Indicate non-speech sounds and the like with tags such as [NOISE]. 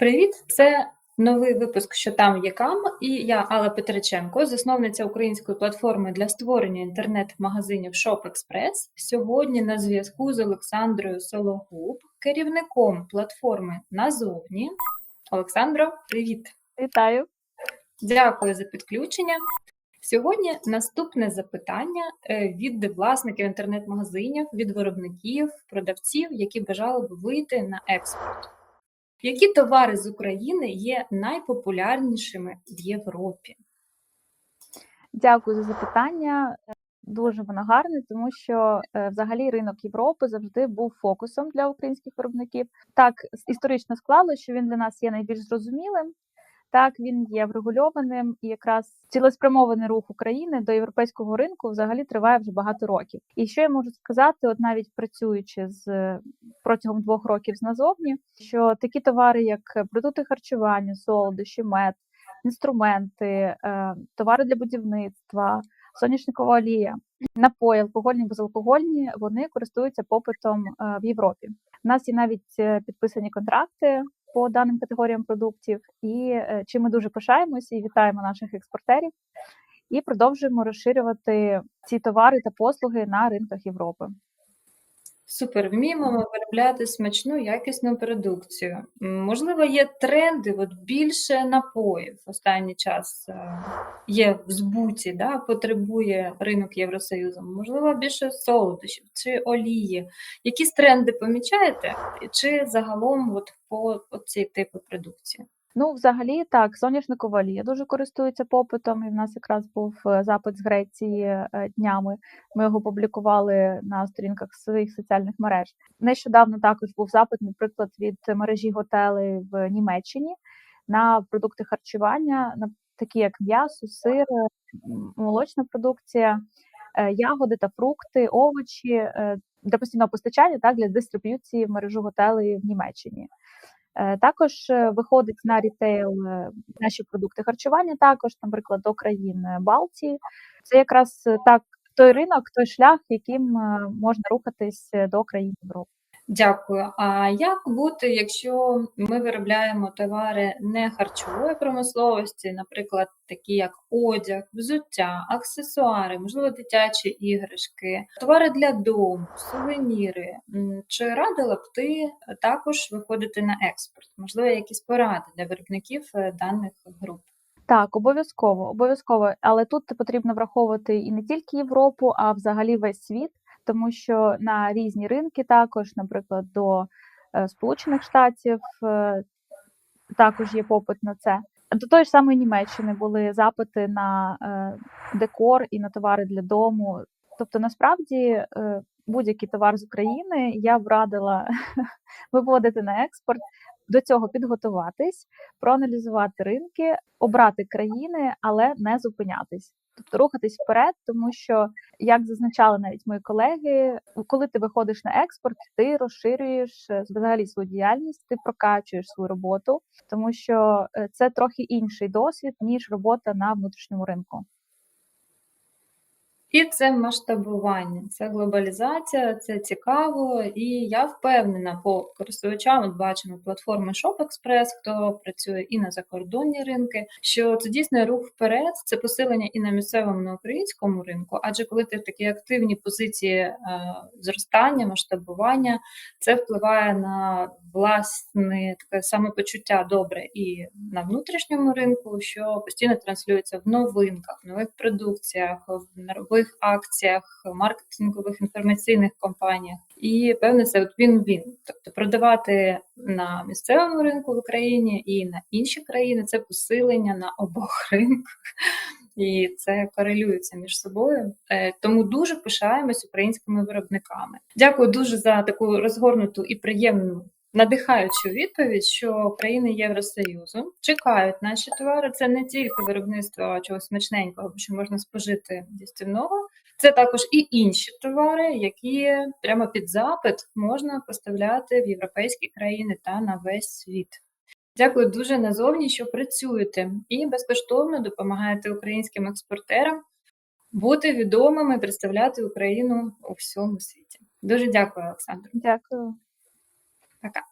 Привіт! Це новий випуск Що там є кам, і я Алла Петриченко, засновниця української платформи для створення інтернет-магазинів ShopExpress. Сьогодні на зв'язку з Олександрою Сологуб, керівником платформи Назовні. Олександро, привіт! Вітаю. Дякую за підключення. Сьогодні наступне запитання е, від власників інтернет-магазинів, від виробників, продавців, які бажали б вийти на експорт. Які товари з України є найпопулярнішими в Європі? Дякую за запитання. Дуже воно гарне, тому що е, взагалі ринок Європи завжди був фокусом для українських виробників. Так історично склалося, що він для нас є найбільш зрозумілим. Так, він є врегульованим, і якраз цілеспрямований рух України до європейського ринку взагалі триває вже багато років. І що я можу сказати, от навіть працюючи з протягом двох років з назовні, що такі товари, як продукти харчування, солодощі, мед, інструменти, е, товари для будівництва, соняшникова олія, напої, алкогольні, безалкогольні, вони користуються попитом е, в Європі. У нас є навіть е, підписані контракти по даним категоріям продуктів, і е, чим ми дуже пишаємося і вітаємо наших експортерів. І продовжуємо розширювати ці товари та послуги на ринках Європи. Супер, вміємо виробляти смачну, якісну продукцію. Можливо, є тренди, от більше напоїв останній час е, є в збуті, да, потребує ринок Євросоюзу. Можливо, більше солодощів чи олії. Якісь тренди помічаєте? Чи загалом от по цій типу продукції? Ну, взагалі, так, соняшникова олія дуже користується попитом, і в нас якраз був е, запит з Греції е, днями. Ми його публікували на сторінках своїх соціальних мереж. Нещодавно також був запит, наприклад, від мережі готелей в Німеччині на продукти харчування, на такі як м'ясо, сир, молочна продукція, е, ягоди та фрукти, овочі е, для постійного постачання, так для дистриб'юції в мережу готелей в Німеччині. Е, Також е, виходить на рітейл е, наші продукти харчування, також, наприклад, до країн Балтії. Це якраз так той ринок, той шлях, яким можна рухатись до країн Європи. Дякую. А як бути, якщо ми виробляємо товари не харчової промисловості, наприклад, такі як одяг, взуття, аксесуари, можливо, дитячі іграшки, товари для дому, сувеніри? Чи радила б ти також виходити на експорт? Можливо, якісь поради для виробників е, даних груп? Так, обов'язково, обов'язково. Але тут потрібно враховувати і не тільки Європу, а взагалі весь світ, тому що на різні ринки, також, наприклад, до е, Сполучених Штатів е, також є попит на це. До тої ж самої Німеччини були запити на е, декор і на товари для дому. Тобто, насправді, будь-який товар з України я б радила [LAUGHS] виводити на експорт, до цього підготуватись, проаналізувати ринки, обрати країни, але не зупинятись. Тобто рухатись вперед, тому що, як зазначали навіть мої колеги, коли ти виходиш на експорт, ти розширюєш е, взагалі свою діяльність, ти прокачуєш свою роботу, тому що е, це трохи інший досвід ніж робота на внутрішньому ринку. І це масштабування, це глобалізація, це цікаво. І я впевнена по користувачам, от бачимо платформи ShopExpress, хто працює і на закордонні ринки, що це дійсно рух вперед, це посилення і на місцевому, на українському ринку. Адже коли ти в такій активній позиції е, зростання, масштабування, це впливає на власне таке самопочуття добре і на внутрішньому ринку, що постійно транслюється в новинках, в нових продукціях, в нових акціях, маркетингових інформаційних кампаніях. І певне, це от він-він. Тобто продавати на місцевому ринку в Україні і на інші країни це посилення на обох [LAUGHS] ринках. І це корелюється між собою. Е, Тому дуже пишаємось українськими виробниками. Дякую дуже за таку розгорнуту і приємну надихаючу відповідь, що країни Євросоюзу чекають наші товари. Це не тільки виробництво чогось смачненького, що можна спожити дістівного. Це також і інші товари, які прямо під запит можна поставляти в європейські країни та на весь світ. Дякую дуже назовні, що працюєте і безкоштовно допомагаєте українським експортерам бути відомими, представляти Україну у всьому світі. Дуже дякую, Олександр. Дякую. Пока.